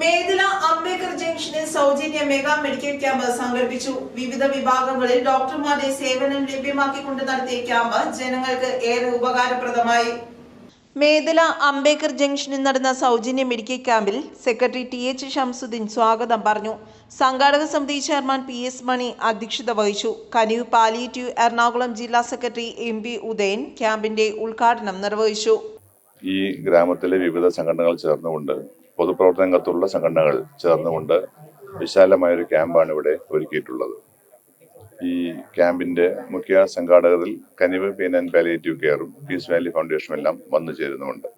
മേദില അംബേദ്കർ ജംഗ്ഷനിൽ സൗജന്യ mega medical camp സംഘടിപ്പിച്ചു. വിവിധ വിഭാഗങ്ങളിൽ ഡോക്ടർമാരുടെ സേവനം ലഭ്യമാക്കിക്കൊണ്ട് നടത്തിയ ക്യാമ്പ് ജനങ്ങൾക്ക് ഏറെ ഉപകാരപ്രദമായി. മേദല അംബേദ്കർ ജംഗ്ഷനിൽ നടന്ന സൗജന്യ മെഡിക്കൽ ക്യാമ്പിൽ സെക്രട്ടറി ടി എച്ച് ഷംസുദ്ദീൻ സ്വാഗതം പറഞ്ഞു. സംഘാടക സമിതി ചെയർമാൻ പി എസ് മണി അധ്യക്ഷത വഹിച്ചു. കനിവ് പാലിയേറ്റീവ് എറണാകുളം ജില്ലാ സെക്രട്ടറി എം പി ഉദയൻ ക്യാമ്പിന്റെ ഉദ്ഘാടനം നിർവഹിച്ചു. ഈ ഗ്രാമത്തിലെ വിവിധ സംഘടനകൾ ചേർന്നുകൊണ്ട് പൊതുപ്രവർത്തന രംഗത്തുള്ള സംഘടനകൾ ചേർന്നുകൊണ്ട് വിശാലമായൊരു ക്യാമ്പാണ് ഇവിടെ ഒരുക്കിയിട്ടുള്ളത്. ഈ ക്യാമ്പിന്റെ മുഖ്യ സംഘാടകരിൽ കനിവ് പെയിൻ ആൻഡ് പാലിയേറ്റീവ് കെയറും പീസ് വാലി ഫൗണ്ടേഷനും എല്ലാം വന്നു ചേരുന്നുമുണ്ട്.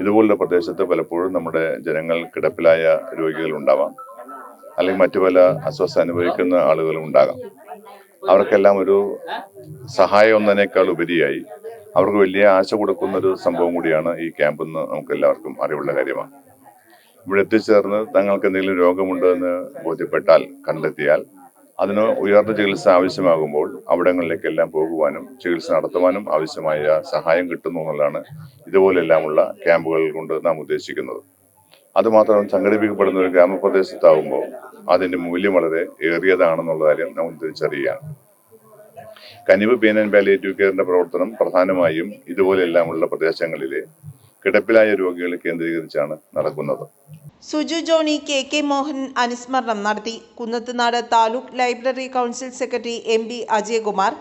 ഇതുപോലുള്ള പ്രദേശത്ത് പലപ്പോഴും നമ്മുടെ ജനങ്ങൾ കിടപ്പിലായ രോഗികൾ ഉണ്ടാവാം. അല്ലെങ്കിൽ മറ്റു പല അസ്വസ്ഥ അനുഭവിക്കുന്ന ആളുകളും ഉണ്ടാകാം. അവർക്കെല്ലാം ഒരു സഹായം ഒന്നതിനേക്കാൾ ഉപരിയായി അവർക്ക് വലിയ ആശ കൊടുക്കുന്ന ഒരു സംഭവം കൂടിയാണ് ഈ ക്യാമ്പ് എന്ന് നമുക്ക് എല്ലാവർക്കും അറിവുള്ള കാര്യമാണ്. ഇവിടെ എത്തിച്ചേർന്ന് തങ്ങൾക്ക് എന്തെങ്കിലും രോഗമുണ്ടോ എന്ന് ബോധ്യപ്പെട്ടാൽ കണ്ടെത്തിയാൽ അതിന് ഉയർന്ന ചികിത്സ ആവശ്യമാകുമ്പോൾ അവിടങ്ങളിലേക്കെല്ലാം പോകുവാനും ചികിത്സ നടത്തുവാനും ആവശ്യമായ സഹായം കിട്ടുന്നു എന്നുള്ളതാണ് ഇതുപോലെല്ലാമുള്ള ക്യാമ്പുകൾ കൊണ്ട് നാം ഉദ്ദേശിക്കുന്നത്. അതുമാത്രം സംഘടിപ്പിക്കപ്പെടുന്ന ഒരു ഗ്രാമപ്രദേശത്താകുമ്പോൾ അതിന്റെ മൂല്യം വളരെ ഏറിയതാണെന്നുള്ള കാര്യം നമ്മൾ തിരിച്ചറിയുകയാണ്. കനിവ് പെയിൻ ആൻഡ് പാലിയേറ്റീവ് കെയറിന്റെ പ്രവർത്തനം പ്രധാനമായും ഇതുപോലെല്ലാമുള്ള പ്രദേശങ്ങളിലെ കിടപ്പിലായ രോഗികളെ കേന്ദ്രീകരിച്ചാണ് നടക്കുന്നത്. സുജു ജോണി കെ കെ മോഹൻ അനുസ്മരണം നടത്തി. Kunnathunad taluk library council secretary M B Ajayakumar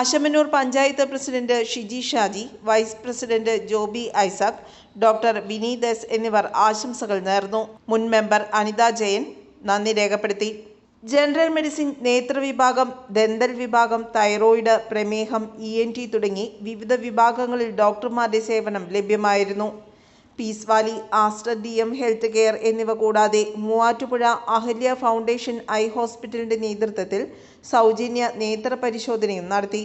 Asamannoor panchayat president Shiji Shaji vice president Joby Isaac doctor Vineethas എന്നിവർ ആശംസകൾ നേർന്നു. മുൻ മെമ്പർ അനിത ജയൻ നന്ദി രേഖപ്പെടുത്തി. ജനറൽ മെഡിസിൻ നേത്രവിഭാഗം ദന്തൽ വിഭാഗം തൈറോയിഡ് പ്രമേഹം ഇ എൻ ടി തുടങ്ങി വിവിധ വിഭാഗങ്ങളിൽ ഡോക്ടർമാരുടെ സേവനം ലഭ്യമായിരുന്നു. Peace valley Aster D M health care എന്നിവ കൂടാതെ മൂവാറ്റുപുഴ അഹല്യ ഫൗണ്ടേഷൻ ഐ ഹോസ്പിറ്റലിന്റെ നേതൃത്വത്തിൽ സൗജന്യ നേത്ര പരിശോധനയും നടത്തി.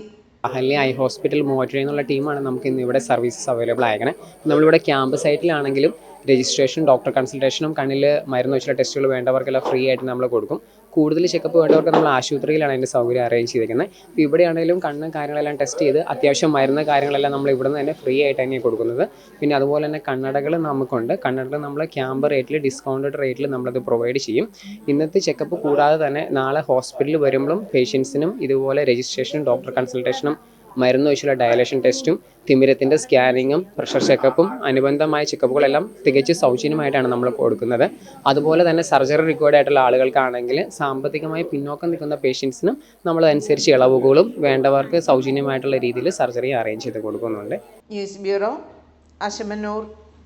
അഹല്യ ഐ ഹോസ്പിറ്റൽ മൂവാറ്റുപുഴ എന്നുള്ള ടീമാണ് നമുക്ക് ഇന്ന് ഇവിടെ സർവീസസ് അവൈലബിൾ ആയേക്കണേ. നമ്മളിവിടെ ക്യാമ്പ് സൈറ്റിലാണെങ്കിലും രജിസ്ട്രേഷൻ ഡോക്ടർ കൺസൾട്ടേഷനും കണ്ണിൽ മരുന്ന് വെച്ചുള്ള ടെസ്റ്റുകൾ വേണ്ടവർക്കെല്ലാം ഫ്രീ ആയിട്ട് നമ്മൾ കൊടുക്കും. കൂടുതൽ ചെക്കപ്പ് വേണ്ടവർക്ക് നമ്മൾ ആശുപത്രിയിലാണ് അതിന്റെ സൗകര്യം അറേഞ്ച് ചെയ്തിരിക്കുന്നത്. ഇപ്പോൾ ഇവിടെയാണെങ്കിലും കണ്ണും കാര്യങ്ങളെല്ലാം ടെസ്റ്റ് ചെയ്ത് അത്യാവശ്യം മരുന്ന് കാര്യങ്ങളെല്ലാം നമ്മൾ ഇവിടെ നിന്ന് തന്നെ ഫ്രീ ആയിട്ട് തന്നെ കൊടുക്കുന്നത്. പിന്നെ അതുപോലെ തന്നെ കണ്ണടകൾ നമുക്കുണ്ട്. കണ്ണടകൾ നമ്മൾ ക്യാമ്പ് റേറ്റിൽ ഡിസ്കൗണ്ടഡ് റേറ്റിൽ നമ്മളത് പ്രൊവൈഡ് ചെയ്യും. ഇന്നത്തെ ചെക്കപ്പ് കൂടാതെ തന്നെ നാളെ ഹോസ്പിറ്റലിൽ വരുമ്പോഴും പേഷ്യൻസിനും ഇതുപോലെ രജിസ്ട്രേഷനും ഡോക്ടർ കൺസൾട്ടേഷനും മരുന്ന് വെച്ചുള്ള ഡയലേഷൻ ടെസ്റ്റും തിമിരത്തിന്റെ സ്കാനിങ്ങും പ്രഷർ ചെക്കപ്പും അനുബന്ധമായ ചെക്കപ്പുകളെല്ലാം തികച്ച് സൗജന്യമായിട്ടാണ് നമ്മൾ കൊടുക്കുന്നത്. അതുപോലെ തന്നെ സർജറി റിക്വയർഡ് ആയിട്ടുള്ള ആളുകൾക്കാണെങ്കിൽ സാമ്പത്തികമായി പിന്നോക്കം നിൽക്കുന്ന പേഷ്യൻസിനും നമ്മൾ അനുസരിച്ച് ഇളവുകളും വേണ്ടവർക്ക് സൗജന്യമായിട്ടുള്ള രീതിയിൽ സർജറി അറേഞ്ച് ചെയ്ത് കൊടുക്കുന്നുണ്ട്. News bureau Asamannoor